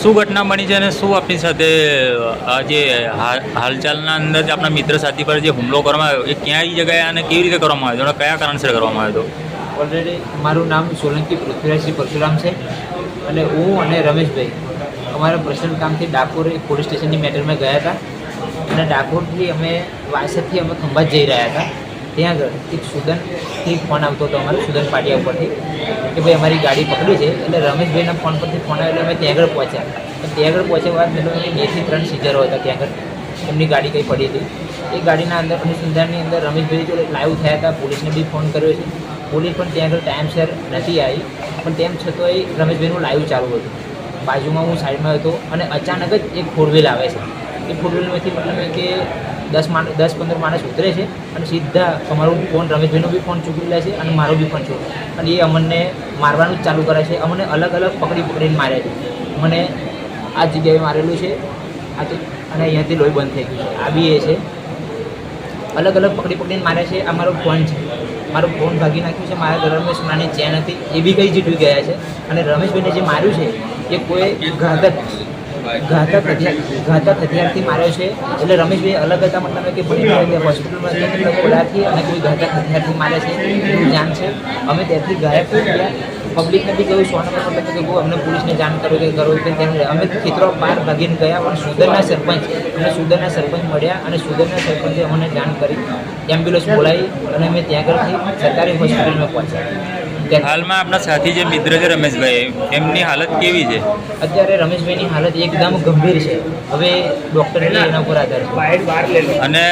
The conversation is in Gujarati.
શું ઘટના બની છે અને શું આપની સાથે જે હાલ- હાલચાલના અંદર જે આપણા મિત્ર સાથી પર જે હુમલો કરવામાં આવ્યો, એ ક્યાં જગ્યાએ અને કેવી રીતે કરવામાં આવ્યો? અને કયા કારણસર કરવામાં આવ્યો ઓલરેડી મારું નામ સોલંકી પૃથ્વીરાજસિંહ પરશુરામ છે અને હું અને રમેશભાઈ અમારા પ્રસન્ન કામથી ડાકોર પોલીસ સ્ટેશનની મેટરમાં ગયા હતા અને ડાકોરથી અમે વાસદથી અમે ખંભાત જઈ રહ્યા હતા. ત્યાં આગળ એક સુદનથી ફોન આવતો હતો અમારે, સુદન પાટિયા ઉપરથી. કે ભાઈ અમારી ગાડી પકડી છે, એટલે રમેશભાઈના ફોન પરથી ફોન આવ્યો, એટલે અમે ત્યાં આગળ પહોંચ્યા. પણ ત્યાં આગળ પહોંચ્યા બાદ મેં લોકોની બેથી ત્રણ સીઝરો હતા ત્યાં આગળ. એમની ગાડી કંઈ પડી હતી. એ ગાડીના અંદર, અનુસંધાનની અંદર રમેશભાઈ જોડે લાઈવ થયા હતા, પોલીસને બી ફોન કર્યો છે. પોલીસ પણ ત્યાં આગળ ટાઈમસર નથી આવી, પણ તેમ છતાંય રમેશભાઈનું લાઈવ ચાલુ હતું. બાજુમાં હું સાઈડમાં હતો અને અચાનક જ એક ફોર વ્હીલ આવે છે. એ ફોર વ્હીલમાંથી મતલબ કે દસ માણસ દસ પંદર માણસ ઉતરે છે અને સીધા અમારો ફોન રમેશભાઈનો બી ફોન ચૂકી લે છે અને મારો બી ફોન ચૂકી અને એ અમને મારવાનું જ ચાલુ કરે છે. અમને અલગ અલગ પકડી પકડીને મારે છે. મને આ જગ્યાએ મારેલું છે. આ તો, અને અહીંયાથી લોહી બંધ થઈ ગયું છે. આ બી એ છે. અલગ અલગ પકડી પકડીને મારે છે. આ મારો ફોન છે. મારો ફોન ભાગી નાખ્યું છે. મારા ગળામાં સોનાની ચેન હતી. એ બી કઈ જીતવી ગયા છે. અને રમેશભાઈને જે માર્યું છે, એ કોઈ ઘાતક ઘાતક ઘાતક હથિયારથી માર્યો છે. એટલે રમેશભાઈ અલગ હતા, મતલબ કે પડી હોસ્પિટલમાં ગયા અને કોઈ ઘાતક હથિયારથી મારે છે, એવું જાણ છે. અમે ત્યાંથી ગાયબ થઈ ગયા. પબ્લિકને બી કહ્યું સો નંબર મતલબ કે અમને પોલીસને જાણ કરો કે કરો કે તેમ અમે ખેતરો બહાર ભાગીને ગયા, પણ સુદરના સરપંચ અને સુદરના સરપંચ મળ્યા અને સુદરના સરપંચે અમને જાણ કરી. એમ્બ્યુલન્સ બોલાવી અને અમે ત્યાં આગળથી સરકારી હોસ્પિટલમાં પહોંચ્યા. હાલમાં આપણા સાથી જે મિત્ર છે રમેશભાઈ એમની હાલત કેવી છે? અત્યારે રમેશભાઈની હાલત એકદમ ગંભીર છે. હવે ડૉક્ટરની એના ઉપર આધાર છે. અને